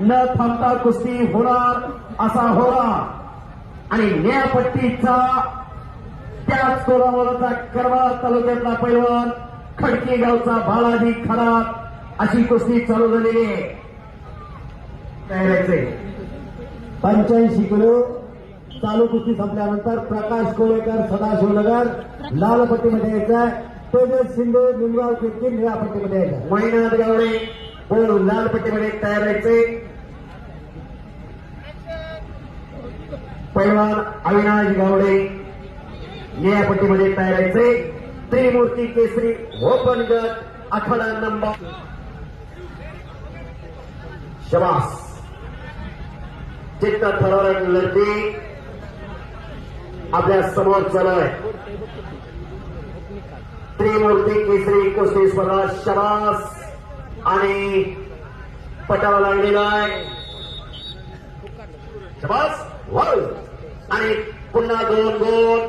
न थांबता कुस्ती होणार असा होरा आणि न्यायपट्टीचा त्याच कोरावरचा करवा तालुक्यातला पैलवान खडके गावचा बालाजी खरात अशी कुस्ती चालू झालेली आहे. पंच्याऐंशी किलो चालू कुस्ती संपल्यानंतर प्रकाश कोळेकर सदाशिवनगर लालपट्टीमध्ये यायचा यायचं तेजस शिंदे निमगाव किर्ती निळापट्टीमध्ये यायचा यायचं महिनाथ गावडे बोल लालपट्टीमध्ये तयार व्हायचे पैलवान अविनाश गावडे निळ्या पट्टीमध्ये तयार राहायचे त्रिमूर्ती केसरी ओपन गट आखाडा नंबर. शबास चित्त ठरवण्यात लढती आपल्यासमोर चालू आहे. त्रिमूर्ती केसरी कुस्ती स्पर्धा शबास आणि पटावा लागलेला आहे. शबास वर आणि पुन्हा दोन गोल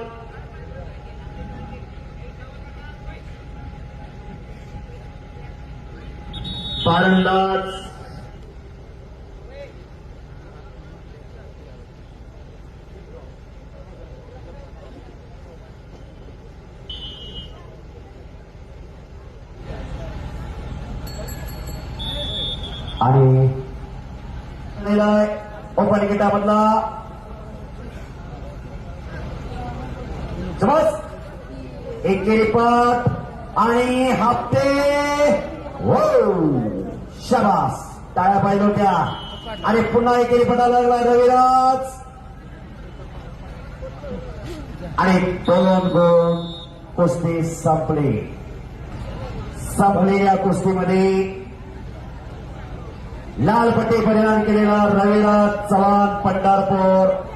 पारंदाज आणि ओपन गीतामधला समज. एक गिरीपट आणि हप्ते. हो शबास. टाळ्या पाहिजे होत्या. आणि पुन्हा एकेरी गिरीपटाला लागला रविराज. आणि दोन गुण कुस्ती संपली. संपलेल्या कुस्तीमध्ये लाल पट्टी परिधान केलेला रविराज चव्हाण पंढरपूर.